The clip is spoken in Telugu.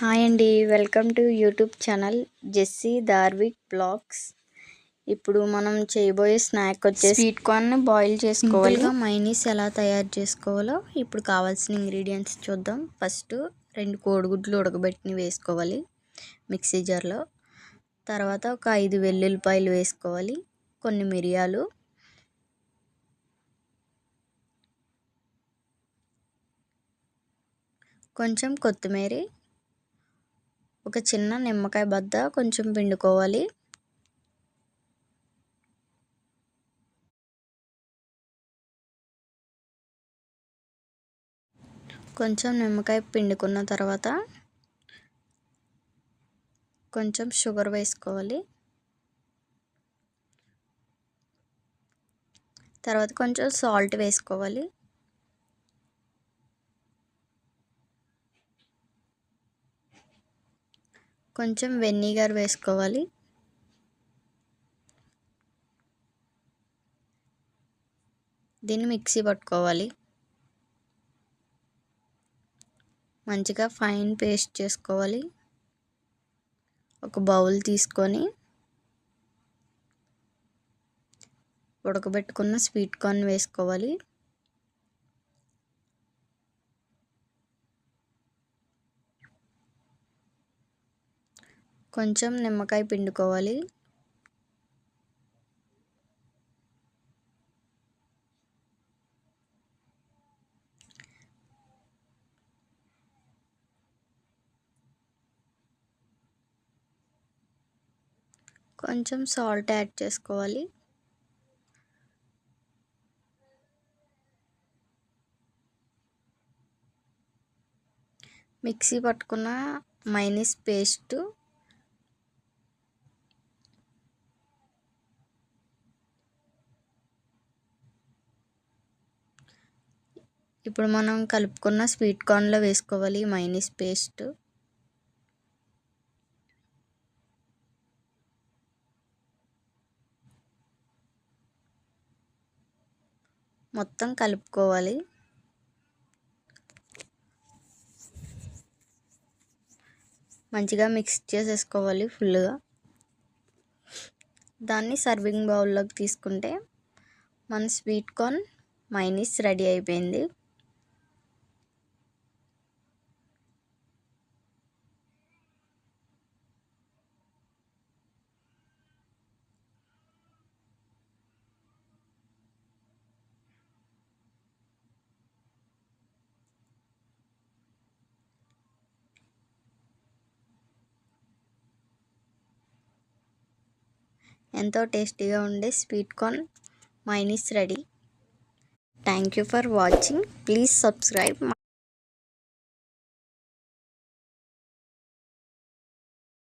హాయ్ అండి. Welcome to YouTube channel Jessie Darvik blogs. ఇప్పుడు మనం చేయబోయే స్నాక్ వచ్చేసి స్వీట్ కార్న్ బాయిల్ చేసుకోవాలి. మైనీస్ ఎలా తయారు చేసుకోవాలో ఇప్పుడు కావాల్సిన ఇంగ్రీడియంట్స్ చూద్దాం. ఫస్ట్ రెండు కోడిగుడ్లు ఉడకబెట్టిన వేసుకోవాలి మిక్సీ జార్లో. తర్వాత ఒక ఐదు వెల్లుల్లిపాయలు వేసుకోవాలి. కొన్ని మిరియాలు. కొంచెం కొత్తిమీర. ఒక చిన్న నిమ్మకాయ బద్ద కొంచెం పిండుకోవాలి. కొంచెం నిమ్మకాయ పిండుకున్న తర్వాత కొంచెం షుగర్ వేసుకోవాలి. తర్వాత కొంచెం సాల్ట్ వేసుకోవాలి. కొంచెం వెనిగర్ వేసుకోవాలి. దీన్ని మిక్సీ పట్టుకోవాలి. మంచిగా ఫైన్ పేస్ట్ చేసుకోవాలి. ఒక బౌల్ తీసుకొని ఉడకబెట్టుకున్న స్వీట్ కార్న్ వేసుకోవాలి. కొంచెం నిమ్మకాయ పిండుకోవాలి. కొంచెం సాల్ట్ యాడ్ చేసుకోవాలి. మిక్సీ పట్టుకున్న మైనీస్ పేస్టు ఇప్పుడు మనం కలుపుకున్న స్వీట్ కార్న్లో వేసుకోవాలి మైనీస్ పేస్ట్. మొత్తం కలుపుకోవాలి. మంచిగా మిక్స్ చేసేసుకోవాలి ఫుల్గా. దాన్ని సర్వింగ్ బౌల్లోకి తీసుకుంటే మన స్వీట్ కార్న్ మైనీస్ రెడీ అయిపోయింది. ఎంతో టేస్టీగా ఉండే sweet corn mayonnaise ready. Thank you for watching please subscribe